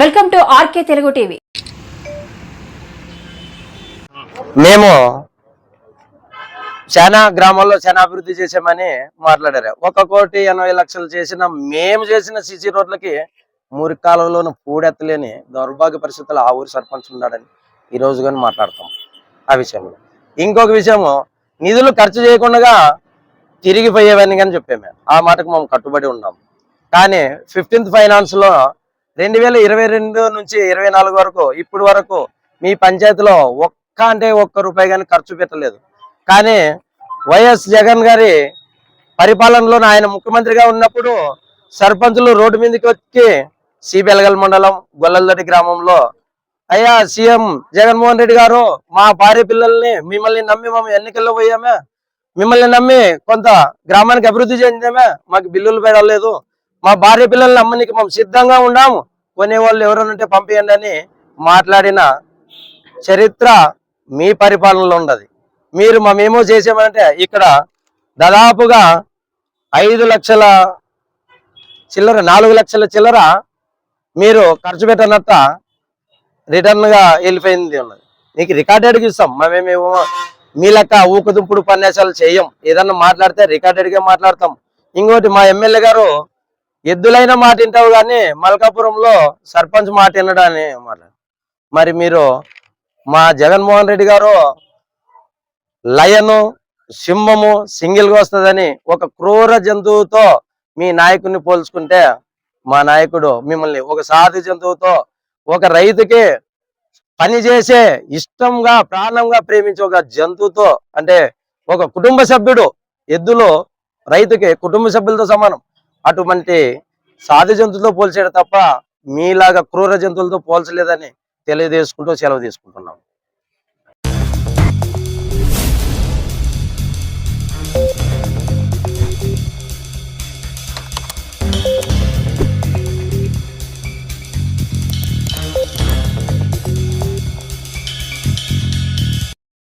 Welcome to RK Telugu TV. మేము చాలా గ్రామాల్లో చాలా అభివృద్ధి చేసామని మాట్లాడారు. ఒక కోటి ఎనభై లక్షలు చేసిన మేము చేసిన సిసి రోడ్లకి మురికి కాలంలోనూ పూడెత్తలేని దౌర్భాగ్య పరిస్థితులు ఆ ఊరి సర్పంచ్ ఉన్నాడని ఈ రోజు కానీ మాట్లాడతాం. ఆ విషయంలో ఇంకొక విషయము నిధులు ఖర్చు చేయకుండా తిరిగిపోయేవని కానీ చెప్పాము ఆ మాటకు మేము కట్టుబడి ఉన్నాం. కానీ ఫిఫ్టీన్త్ ఫైనాన్స్లో రెండు వేల ఇరవై రెండు నుంచి ఇరవై నాలుగు వరకు ఇప్పుడు వరకు మీ పంచాయతీలో ఒక్క అంటే ఒక్క రూపాయి కానీ ఖర్చు పెట్టలేదు. కానీ వైఎస్ జగన్ గారి పరిపాలనలో ఆయన ముఖ్యమంత్రిగా ఉన్నప్పుడు సర్పంచులు రోడ్డు మీదకి వచ్చి సిబెలగల్ మండలం గొల్లలదొడ్డి గ్రామంలో అయ్యా సీఎం జగన్మోహన్ రెడ్డి గారు మా భార్య పిల్లల్ని మిమ్మల్ని నమ్మి మేము ఎన్నికల్లో పోయామే. మిమ్మల్ని నమ్మి కొంత గ్రామానికి అభివృద్ధి చెందామే. మాకు బిల్లులు పెరగలేదు. మా భార్య పిల్లల్ని నమ్మనికి మేము సిద్ధంగా ఉన్నాము. కొనేవాళ్ళు ఎవరైనా ఉంటే పంపించండి అని మాట్లాడిన చరిత్ర మీ పరిపాలనలో ఉండదు మీరు మేమేమో చేసామంటే ఇక్కడ దాదాపుగా ఐదు లక్షల చిల్లర నాలుగు లక్షల చిల్లర మీరు ఖర్చు పెట్టనట్ట రిటర్న్గా వెళ్ళిపోయింది ఉన్నది. మీకు రికార్డెడ్కి ఇస్తాం. మేమేమో మీ లెక్క ఊకదుంపుడు పన్యాసాలు చేయం. ఏదన్నా మాట్లాడితే రికార్డెడ్గా మాట్లాడతాం. ఇంకోటి మా ఎమ్మెల్యే గారు ఎద్దులైన మాట వింటావు కానీ మల్కాపురంలో సర్పంచ్ మాట వినడాన్ని అన్నమాట మరి మీరు మా జగన్మోహన్ రెడ్డి గారు లయను సింహము సింగిల్గా వస్తుందని ఒక క్రూర జంతువుతో మీ నాయకుడిని పోల్చుకుంటే మా నాయకుడు మిమ్మల్ని ఒక సాధు జంతువుతో ఒక రైతుకి పని చేసే ఇష్టంగా ప్రాణంగా ప్రేమించే ఒక జంతువుతో అంటే ఒక కుటుంబ సభ్యుడు ఎద్దులు రైతుకి కుటుంబ సభ్యులతో సమానం. అటువంటి సాధు జంతువులతో పోల్చాడు తప్ప మీలాగా క్రూర జంతువులతో పోల్చలేదని తెలియజేసుకుంటూ సెలవు తీసుకుంటున్నాం